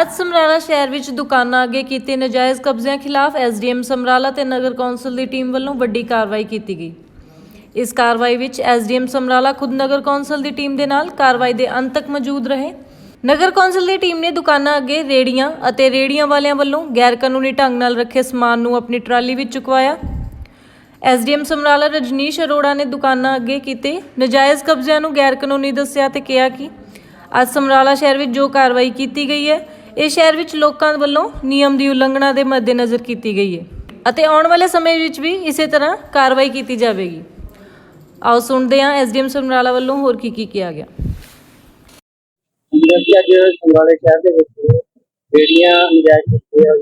ਅੱਜ ਸਮਰਾਲਾ ਸ਼ਹਿਰ ਵਿੱਚ ਦੁਕਾਨਾਂ ਅੱਗੇ ਕੀਤੇ ਨਾਜਾਇਜ਼ ਕਬਜ਼ਿਆਂ ਖਿਲਾਫ ਐਸਡੀਐਮ ਸਮਰਾਲਾ ਤੇ ਨਗਰ ਕੌਂਸਲ ਦੀ ਟੀਮ ਵੱਲੋਂ ਵੱਡੀ ਕਾਰਵਾਈ ਕੀਤੀ ਗਈ। ਇਸ ਕਾਰਵਾਈ ਵਿੱਚ ਐਸਡੀਐਮ ਸਮਰਾਲਾ ਖੁਦ ਨਗਰ ਕੌਂਸਲ ਦੀ ਟੀਮ ਦੇ ਨਾਲ ਕਾਰਵਾਈ ਦੇ ਅੰਤ ਤੱਕ ਮੌਜੂਦ ਰਹੇ। ਨਗਰ ਕੌਂਸਲ ਦੀ ਟੀਮ ਨੇ ਦੁਕਾਨਾਂ ਅੱਗੇ ਰੇੜੀਆਂ ਅਤੇ ਰੇੜੀਆਂ ਵਾਲਿਆਂ ਵੱਲੋਂ ਗੈਰ ਕਾਨੂੰਨੀ ਢੰਗ ਨਾਲ ਰੱਖੇ ਸਮਾਨ ਨੂੰ ਆਪਣੀ ਟਰਾਲੀ ਵਿੱਚ ਚੁਕਵਾਇਆ। ਐਸਡੀਐਮ ਸਮਰਾਲਾ ਰਜਨੀਸ਼ ਅਰੋੜਾ ਨੇ ਦੁਕਾਨਾਂ ਅੱਗੇ ਕੀਤੇ ਨਜਾਇਜ਼ ਕਬਜ਼ਿਆਂ ਨੂੰ ਗੈਰ ਕਾਨੂੰਨੀ ਦੱਸਿਆ ਤੇ ਕਿਹਾ ਕਿ ਅੱਜ ਸਮਰਾਲਾ ਸ਼ਹਿਰ ਵਿੱਚ ਜੋ ਕਾਰਵਾਈ ਕੀਤੀ ਗਈ ਹੈ ਇਹ ਸ਼ਹਿਰ ਵਿੱਚ ਲੋਕਾਂ ਵੱਲੋਂ ਨਿਯਮ ਦੀ ਉਲੰਘਣਾ ਦੇ ਮੱਦੇਨਜ਼ਰ ਕੀਤੀ ਗਈ ਹੈ ਅਤੇ ਆਉਣ ਵਾਲੇ ਸਮੇਂ ਵਿੱਚ ਵੀ ਇਸੇ ਤਰ੍ਹਾਂ ਕਾਰਵਾਈ ਕੀਤੀ ਜਾਵੇਗੀ। ਆਓ ਸੁਣਦੇ ਹਾਂ ਐਸਡੀਐਮ ਸਮਰਾਲਾ ਵੱਲੋਂ ਹੋਰ ਕੀ ਕੀ ਕਿਹਾ ਗਿਆ। ਜਿਵੇਂ ਕਿ ਅੱਜ ਸੰਗਾਲੇ ਸ਼ਹਿਰ ਦੇ ਵਿੱਚ ਜਿਹੜੀਆਂ ਨਜਾਇਜ਼ ਕੀਤੀ ਆ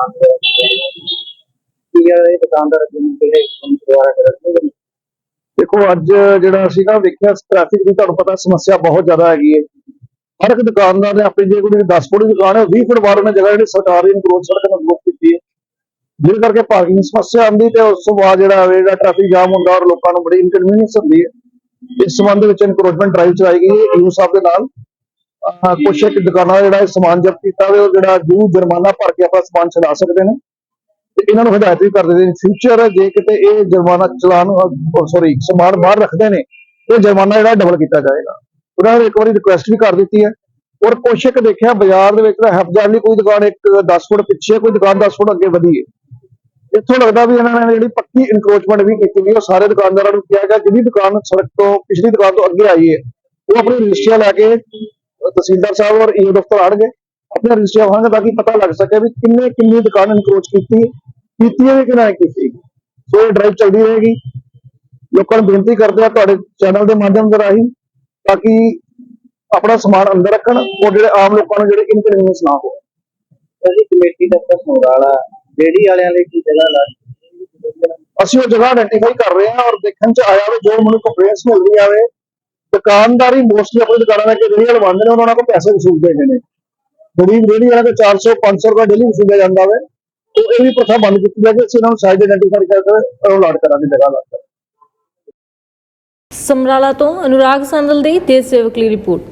ਆਮ ਕੀ ਇਹ ਦੁਕਾਨਦਾਰ ਜਿਵੇਂ ਕਿ ਇਹ ਦੁਆਰਾ ਕਰਦੇ ਦੇਖੋ ਅੱਜ ਜਿਹੜਾ ਅਸੀਂ ਨਾ ਵੇਖਿਆ ਟ੍ਰੈਫਿਕ ਦੀ ਤੁਹਾਨੂੰ ਪਤਾ ਸਮੱਸਿਆ ਬਹੁਤ ਜ਼ਿਆਦਾ ਹੈਗੀ ਹੈ। ਹਰ ਇੱਕ ਦੁਕਾਨਦਾਰ ਨੇ ਆਪਣੀ ਜੇ ਕੋਈ 10 ਫੁੱਟ ਦੀ ਦੁਕਾਨ ਹੈ 20 ਫੁੱਟ ਬਾਹਰ ਉਹਨੇ ਜਗ੍ਹਾ ਜਿਹੜੀ ਸਰਕਾਰ ਦੀ ਇਨਕਰੋਚ ਸੜਕ ਨੂੰ ਬਲੌਕ ਕੀਤੀ ਹੈ। ਜਿਹਦੇ ਕਰਕੇ ਪਾਰਕਿੰਗ ਸਮੱਸਿਆ ਆਉਂਦੀ ਤੇ ਉਸ ਤੋਂ ਬਾਅਦ ਜਿਹੜਾ ਜਿਹੜਾ ਟ੍ਰੈਫਿਕ ਜਾਮ ਹੁੰਦਾ ਔਰ ਲੋਕਾਂ ਨੂੰ ਬੜੀ ਇਨਕਨਵੀਨੀਅੰਸ ਹੁੰਦੀ ਹੈ। ਇਸ ਸੰਬੰਧ ਵਿੱਚ ਇਨਕਰੋਚਮੈਂਟ ਡਰਾਈਵ ਚਲਾਈ ਗਈ ਹੈ ਯੂ ਸਾਹਿਬ ਦੇ ਨਾਲ। ਕੁਛ ਇੱਕ ਦੁਕਾਨਾਂ ਦਾ ਜਿਹੜਾ ਇਹ ਸਮਾਨ ਜ਼ਬਤ ਕੀਤਾ ਹੋਵੇ ਉਹ ਜਿਹੜਾ ਜੂ ਜੁਰਮਾਨਾ ਭਰ ਕੇ ਆਪਣਾ ਸਮਾਨ ਛਡਾ ਸਕਦੇ ਨੇ। ਤੇ ਇਹਨਾਂ ਨੂੰ ਹਦਾਇਤ ਵੀ ਕਰ ਦਿੰਦੇ ਨੇ ਫਿਊਚਰ ਜੇ ਕਿਤੇ ਇਹ ਜੁਰਮਾਨਾ ਚਲਾਨ ਸੌਰੀ ਸਮਾਨ ਬਾਹਰ ਰੱਖਦੇ ਨੇ ਤੇ ਜੁਰਮਾਨਾ ਜਿਹੜਾ ਡਬਲ ਕੀਤਾ ਜਾਏਗਾ। ਉਹਨਾਂ ਨੇ ਇੱਕ ਵਾਰੀ ਰਿਕੁਐਸਟ ਵੀ ਕਰ ਦਿੱਤੀ ਹੈ। ਔਰ ਕੁਛ ਇੱਕ ਦੇਖਿਆ ਬਾਜ਼ਾਰ ਦੇ ਵਿੱਚ ਤਾਂ ਹਫਜ਼ਾਰ ਕੋਈ ਦੁਕਾਨ ਇੱਕ 10 ਫੁੱਟ ਪਿੱਛੇ ਕੋਈ ਦੁਕਾਨ 10 ਫੁੱਟ ਅੱਗੇ ਵਧੀ ਹੈ। ਇੱਥੋਂ ਲੱਗਦਾ ਵੀ ਇਹਨਾਂ ਨੇ ਜਿਹੜੀ ਪੱਕੀ ਇਨਕਰੋਚਮੈਂਟ ਵੀ ਕੀਤੀ ਵੀ ਉਹ ਸਾਰੇ ਦੁਕਾਨਦਾਰਾਂ ਨੂੰ ਕਿਹਾ ਗਿਆ ਜਿਹਦੀ ਦੁਕਾਨ ਸੜਕ ਤੋਂ ਪਿਛਲੀ ਦੁਕਾਨ ਤੋਂ ਅੱਗੇ ਆਈ ਹੈ ਉਹ ਆਪਣੀ ਰਜਿਸਟਰੀਆਂ ਲੈ ਕੇ ਤਹਿਸੀਲਦਾਰ ਸਾਹਿਬ ਔਰ ਈਓ ਦਫ਼ਤਰ ਆਣਗੇ ਆਪਣੇ ਰਜਿਸਟਰੀਆਂ ਹੋਣਗੇ ਤਾਂ ਕਿ ਪਤਾ ਲੱਗ ਸਕੇ ਵੀ ਕਿੰਨੇ ਕਿੰਨੀ ਦੁਕਾਨ ਇਨਕਰੋਚ ਕੀਤੀ ਹੈ, ਕੀਤੀ ਹੈ ਕਿ ਨਾ ਕੀਤੀ। ਸੋ ਇਹ ਡਰਾਈਵ ਚੱਲਦੀ ਰਹੇਗੀ। ਲੋਕਾਂ ਨੂੰ ਬੇਨਤੀ ਕਰਦੇ ਆ ਤੁਹਾਡੇ ਚੈਨਲ ਦੇ ਮਾਧਿਅਮ ਦੇ ਰਾਹੀਂ ਤਾਂ ਕਿ ਆਪਣਾ ਸਮਾਨ ਅੰਦਰ ਰੱਖਣ ਔਰ ਜਿਹੜੇ ਆਮ ਲੋਕਾਂ ਨੂੰ ਜਿਹੜੇ ਇਨਕਨਵੀਨੀਅੰਸ ਨਾ ਹੋਵੇ ਅਸੀਂ ਕਮੇਟੀ ਦਫ਼ਤਰ ਸੰਗਾਲਾ ਜਿਹੜੀ ਵਾਲਿਆਂ ਲਈ ਕੀ ਜਗ੍ਹਾ ਲਾ ਅਸੀਂ ਉਹ ਜਗ੍ਹਾ ਆਇਡੈਂਟੀਫਾਈ ਕਰ ਰਹੇ ਹਾਂ ਔਰ ਦੇਖਣ ਚ ਆਇਆ ਵੀ ਜੋ ਮੈਨੂੰ ਕੰਪਲੇਂਟਸ ਮਿਲਦੀ ਆਵੇ ਦੁਕਾਨਦਾਰੀ ਮੋਸਟਲੀ ਆਪਣੀ ਦੁਕਾਨਾਂ ਦੇ ਕੇ ਜਿਹੜੀ ਲਵਾਉਂਦੇ ਨੇ ਉਹਨਾਂ ਕੋਲ ਪੈਸੇ ਵਸੂਲਦੇ ਨੇ। ਗਰੀਬ ਜਿਹੜੀ ਵਾਲਾ ਤੇ 400 500 ਰੁਪਏ ਡੇਲੀ ਵਸੂਲਿਆ ਜਾਂਦਾ ਵੇ। ਤੇ ਇਹ ਵੀ ਪ੍ਰਥਾ ਬੰਦ ਕੀਤੀ ਜਾਵੇ ਅਸੀਂ ਇਹਨਾਂ ਨੂੰ ਸਾਈਜ਼ ਆਇਡੈਂਟੀਫਾਈ ਕਰਕੇ ਅਲਾਟ ਕਰਾਂਗੇ ਜਗ੍ਹਾ ਲਾ ਕੇ ਸਮਰਾਲਾ ਤੋਂ ਅਨੁਰਾਗ ਸੰਦਲ ਦੀ ਦੇਸ਼ ਸੇਵਕ ਲਈ ਰਿਪੋਰਟ।